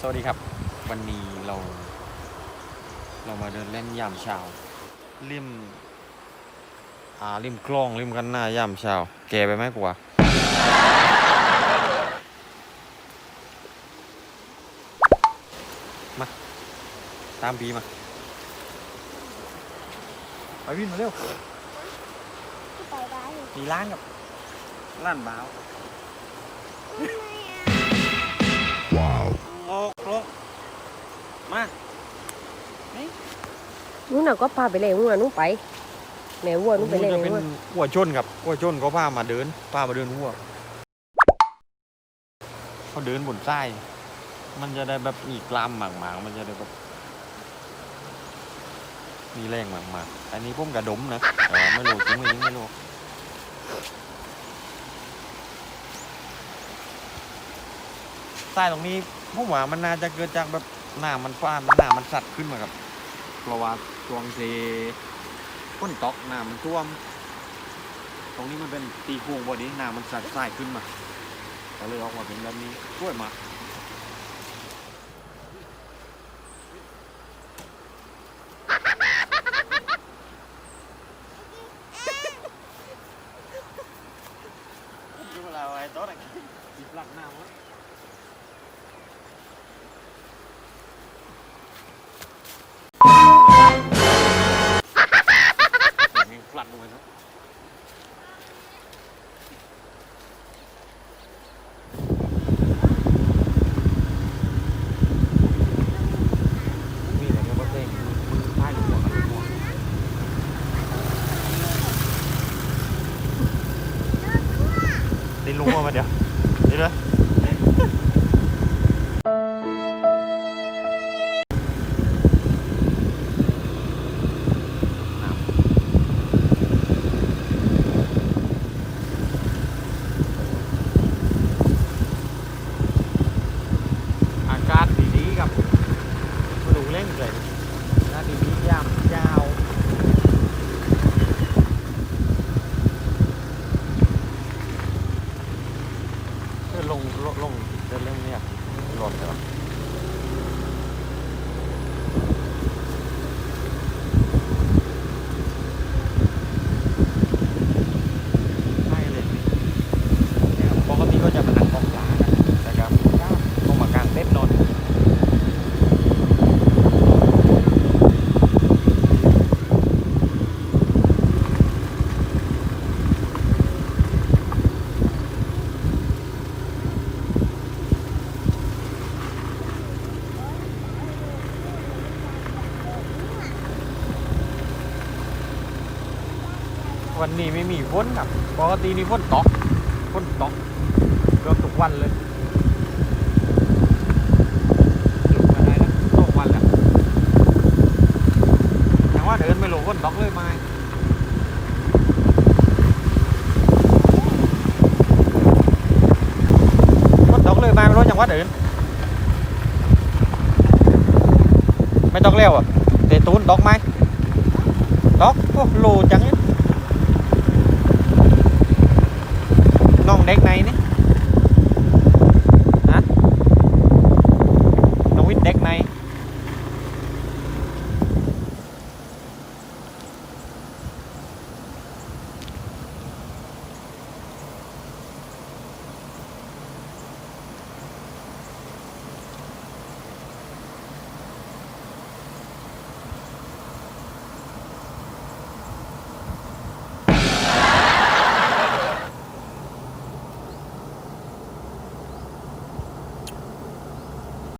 สวัสดีครับ วันนี้เรา เรามาเดินเล่นยามเช้าริมอ่าริมคลองริมกันหน้ายามเช้าแกไปไหมกูวะมา ตามพีมา ไปวิ่งมาเร็วไปได้มีร้านกับร้านบ้าวโล มานู้นน่ะก็พาไปเลยนู้นน่ะนู้นไปแม่วัวนู้นไปเลยจะแม่เป็นวัวหัวชนครับหัวชนเขาพามาเดินพามาเดินหัวเขาเดินบนใต้มันจะได้แบบมีกลามหมากๆมันจะได้แบบมีแรงหมากๆอันนี้ผมกระดมนะแต่ว่าไม่รู้จริงไม่จริงไม่รู้ใต้ตรงนี้ผมว่ามันน่าจะเกิดจากแบบ หน้ามันฟ้ามันหน้ามันสัดขึ้นมาครับเพราะว่าช่วงเซฝนตกน้ำมันท่วม ตรงนี้มันเป็นตีโค้งพอดีน้ำมันสัดสายขึ้นมาก็เลยออกมาเป็นแบบนี้ช่วยมาดูเราไอ้ต๊ะอะไรจิบหลักน้ำวะอย่าง ตีลูกหัวมาเดี๋ยวเดี๋ยวเลยอากาศดีๆกับมาดูเล่นเลยอากาศดีๆยามยาวเออลงลงลงเดินเล่นเนี่ยหล่นเลยวะใช่เลยเนี่ยปกติก็จะมานั่งกองปลากันแต่ก็ต้องมากางเต็นท์นอน วันนี้ไม่มีฝนครับปกตินี่ฝนตกฝนตกเกือบทุกวันเลยหยุดมาได้แล้วตกวันแล้วแต่ว่าเดินไม่ลงฝนตกเลยไหมฝนตกเลยไหมไม่รู้จังหว่าเดินไม่ตกเร็วอะเตะตูนตกไหมตกโอ้โลจังเนี่ย น้อง เด็กไหนนี่